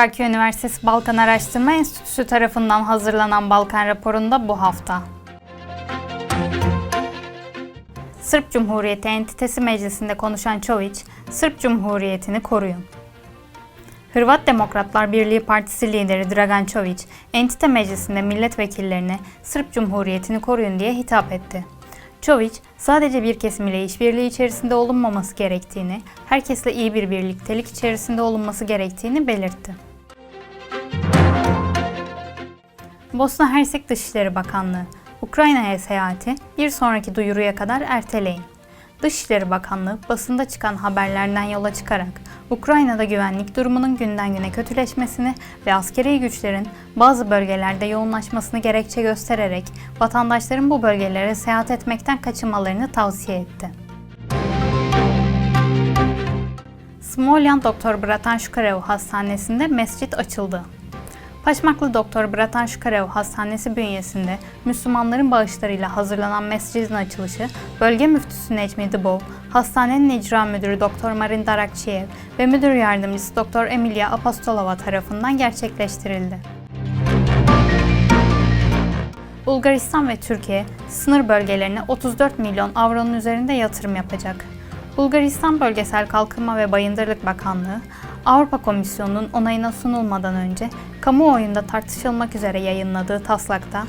Trakya Üniversitesi Balkan Araştırma Enstitüsü tarafından hazırlanan Balkan raporunda bu hafta. Sırp Cumhuriyeti Entitesi Meclisi'nde konuşan Çoviç, Sırp Cumhuriyeti'ni koruyun. Hırvat Demokratlar Birliği Partisi lideri Dragan Çović, Entite Meclisi'nde milletvekillerine Sırp Cumhuriyeti'ni koruyun diye hitap etti. Çović, sadece bir kesim ile işbirliği içerisinde olunmaması gerektiğini, herkesle iyi bir birliktelik içerisinde olunması gerektiğini belirtti. Bosna Hersek Dışişleri Bakanlığı, Ukrayna'ya seyahati bir sonraki duyuruya kadar erteleyin. Dışişleri Bakanlığı basında çıkan haberlerden yola çıkarak Ukrayna'da güvenlik durumunun günden güne kötüleşmesini ve askeri güçlerin bazı bölgelerde yoğunlaşmasını gerekçe göstererek vatandaşların bu bölgelere seyahat etmekten kaçınmalarını tavsiye etti. Smolyan Doktor Bratan Shukarev Hastanesi'nde mescit açıldı. Paşmaklı Doktor Bratan Shukarev Hastanesi bünyesinde Müslümanların bağışlarıyla hazırlanan mescidin açılışı, bölge müftüsü Necmi Dıbov, hastanenin icra müdürü Doktor Marin Darakçiyev ve müdür yardımcısı Doktor Emilia Apostolova tarafından gerçekleştirildi. Bulgaristan ve Türkiye sınır bölgelerine 34 milyon avronun üzerinde yatırım yapacak. Bulgaristan Bölgesel Kalkınma ve Bayındırlık Bakanlığı, Avrupa Komisyonu'nun onayına sunulmadan önce kamuoyunda tartışılmak üzere yayınladığı taslakta,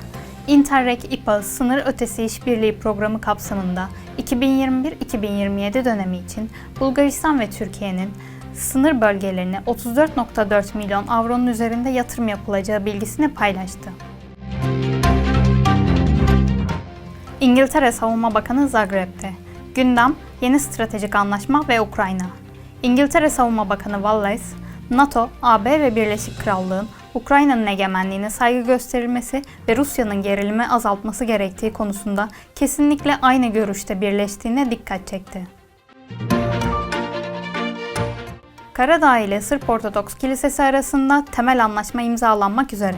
Interreg IPA sınır ötesi işbirliği programı kapsamında 2021-2027 dönemi için Bulgaristan ve Türkiye'nin sınır bölgelerine 34.4 milyon avronun üzerinde yatırım yapılacağı bilgisini paylaştı. İngiltere Savunma Bakanı Zagreb'te. Gündem, yeni stratejik anlaşma ve Ukrayna. İngiltere Savunma Bakanı Wallace, NATO, AB ve Birleşik Krallığın Ukrayna'nın egemenliğine saygı gösterilmesi ve Rusya'nın gerilimi azaltması gerektiği konusunda kesinlikle aynı görüşte birleştiğine dikkat çekti. Karadağ ile Sırp Ortodoks Kilisesi arasında temel anlaşma imzalanmak üzere.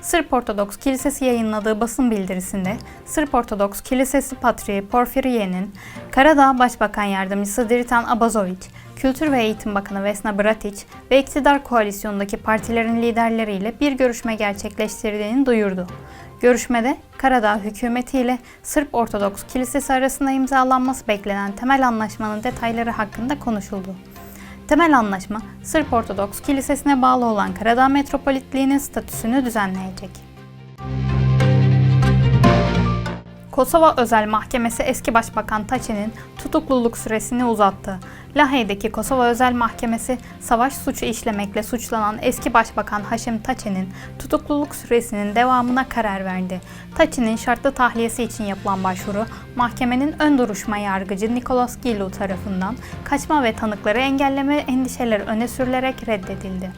Sırp Ortodoks Kilisesi yayınladığı basın bildirisinde Sırp Ortodoks Kilisesi Patriği Porfiriye'nin Karadağ Başbakan Yardımcısı Dritan Abazovic, Kültür ve Eğitim Bakanı Vesna Bratic ve iktidar koalisyonundaki partilerin liderleriyle bir görüşme gerçekleştirdiğini duyurdu. Görüşmede Karadağ hükümeti ile Sırp Ortodoks Kilisesi arasında imzalanması beklenen temel anlaşmanın detayları hakkında konuşuldu. Temel anlaşma, Sırp Ortodoks Kilisesi'ne bağlı olan Karadağ Metropolitliği'nin statüsünü düzenleyecek. Kosova Özel Mahkemesi eski Başbakan Taçi'nin tutukluluk süresini uzattı. Lahey'deki Kosova Özel Mahkemesi savaş suçu işlemekle suçlanan eski Başbakan Haşim Taçi'nin tutukluluk süresinin devamına karar verdi. Taçi'nin şartlı tahliyesi için yapılan başvuru mahkemenin ön duruşma yargıcı Nikolas Gilu tarafından kaçma ve tanıkları engelleme endişeleri öne sürülerek reddedildi.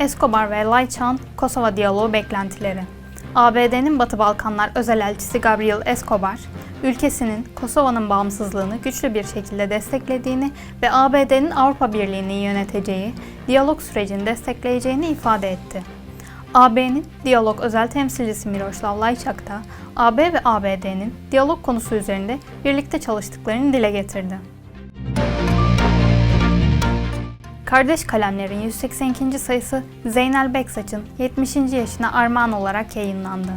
Escobar ve Layçan Kosova diyaloğu beklentileri. ABD'nin Batı Balkanlar özel elçisi Gabriel Escobar, ülkesinin Kosova'nın bağımsızlığını güçlü bir şekilde desteklediğini ve ABD'nin Avrupa Birliği'ni yöneteceği diyalog sürecini destekleyeceğini ifade etti. AB'nin diyalog özel temsilcisi Miroslav Lajçak da AB ve ABD'nin diyalog konusu üzerinde birlikte çalıştıklarını dile getirdi. Kardeş Kalemler'in 182. sayısı Zeynel Beksaç'ın 70. yaşına armağan olarak yayınlandı.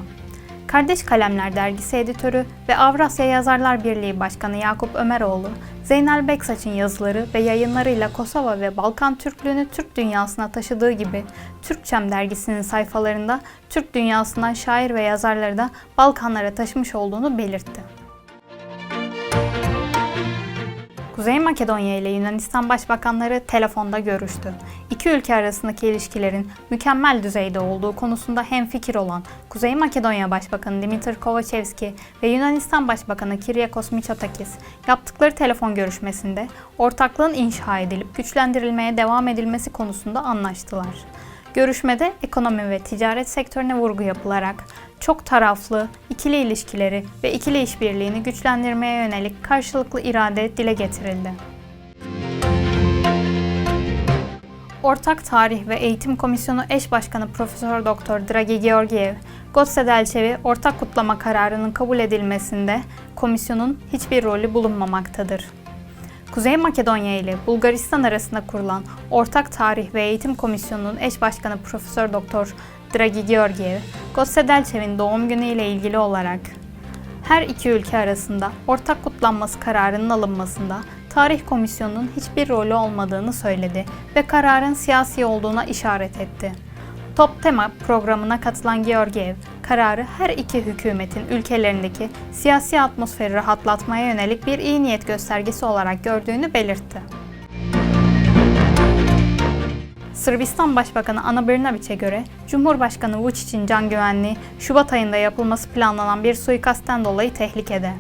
Kardeş Kalemler dergisi editörü ve Avrasya Yazarlar Birliği Başkanı Yakup Ömeroğlu, Zeynel Beksaç'ın yazıları ve yayınlarıyla Kosova ve Balkan Türklüğünü Türk dünyasına taşıdığı gibi Türkçem dergisinin sayfalarında Türk dünyasından şair ve yazarları da Balkanlara taşımış olduğunu belirtti. Kuzey Makedonya ile Yunanistan başbakanları telefonda görüştü. İki ülke arasındaki ilişkilerin mükemmel düzeyde olduğu konusunda hemfikir olan Kuzey Makedonya Başbakanı Dimitri Kovačevski ve Yunanistan Başbakanı Kyriakos Mitsotakis yaptıkları telefon görüşmesinde ortaklığın inşa edilip güçlendirilmeye devam edilmesi konusunda anlaştılar. Görüşmede ekonomi ve ticaret sektörüne vurgu yapılarak çok taraflı, ikili ilişkileri ve ikili işbirliğini güçlendirmeye yönelik karşılıklı irade dile getirildi. Ortak Tarih ve Eğitim Komisyonu eş başkanı Profesör Doktor Dragi Georgiev, Gotse Delçevi ortak kutlama kararının kabul edilmesinde komisyonun hiçbir rolü bulunmamaktadır. Kuzey Makedonya ile Bulgaristan arasında kurulan Ortak Tarih ve Eğitim Komisyonu'nun eş başkanı Profesör Doktor Dragi Georgiev, Gosse Delchev'in doğum günü ile ilgili olarak her iki ülke arasında ortak kutlanması kararının alınmasında Tarih Komisyonu'nun hiçbir rolü olmadığını söyledi ve kararın siyasi olduğuna işaret etti. Top Tema programına katılan Georgiev, kararı her iki hükümetin ülkelerindeki siyasi atmosferi rahatlatmaya yönelik bir iyi niyet göstergesi olarak gördüğünü belirtti. Sırbistan Başbakanı Ana Brnabić'e göre Cumhurbaşkanı Vučić'in can güvenliği Şubat ayında yapılması planlanan bir suikastten dolayı tehlikede.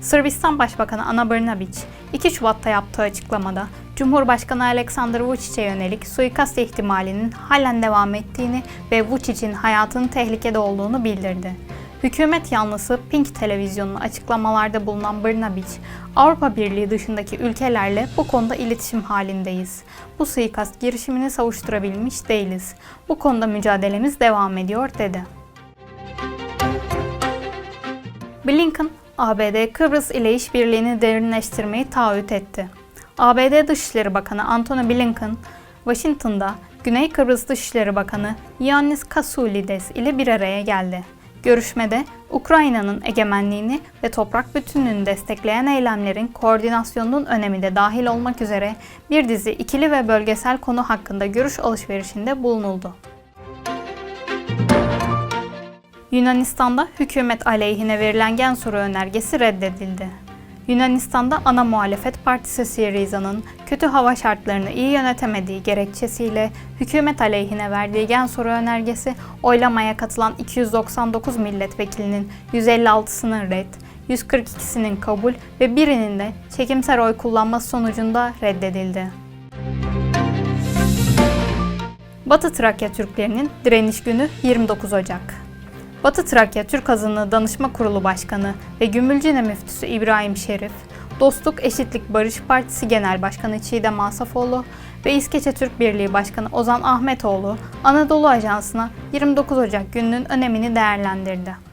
Sırbistan Başbakanı Ana Brnabić, 2 Şubat'ta yaptığı açıklamada Cumhurbaşkanı Aleksandar Vučić'e yönelik suikast ihtimalinin halen devam ettiğini ve Vučić'in hayatının tehlikede olduğunu bildirdi. Hükümet yanlısı Pink televizyonuna açıklamalarda bulunan Brnabić, Avrupa Birliği dışındaki ülkelerle bu konuda iletişim halindeyiz. Bu suikast girişimini savuşturabilmiş değiliz. Bu konuda mücadelemiz devam ediyor dedi. Blinken, ABD Kıbrıs ile işbirliğini derinleştirmeyi taahhüt etti. ABD Dışişleri Bakanı Antony Blinken, Washington'da Güney Kıbrıs Dışişleri Bakanı Yannis Kasoulides ile bir araya geldi. Görüşmede Ukrayna'nın egemenliğini ve toprak bütünlüğünü destekleyen eylemlerin koordinasyonunun önemi de dahil olmak üzere bir dizi ikili ve bölgesel konu hakkında görüş alışverişinde bulunuldu. Yunanistan'da hükümet aleyhine verilen gen soru önergesi reddedildi. Yunanistan'da ana muhalefet partisi Syriza'nın kötü hava şartlarını iyi yönetemediği gerekçesiyle hükümet aleyhine verdiği gen soru önergesi oylamaya katılan 299 milletvekilinin 156'sının red, 142'sinin kabul ve birinin de çekimser oy kullanması sonucunda reddedildi. Batı Trakya Türklerinin direniş günü 29 Ocak. Batı Trakya Türk Azınlığı Danışma Kurulu Başkanı ve Gümülcine Müftüsü İbrahim Şerif, Dostluk Eşitlik Barış Partisi Genel Başkanı Çiğdem Asafoğlu ve İskeçe Türk Birliği Başkanı Ozan Ahmetoğlu, Anadolu Ajansı'na 29 Ocak gününün önemini değerlendirdi.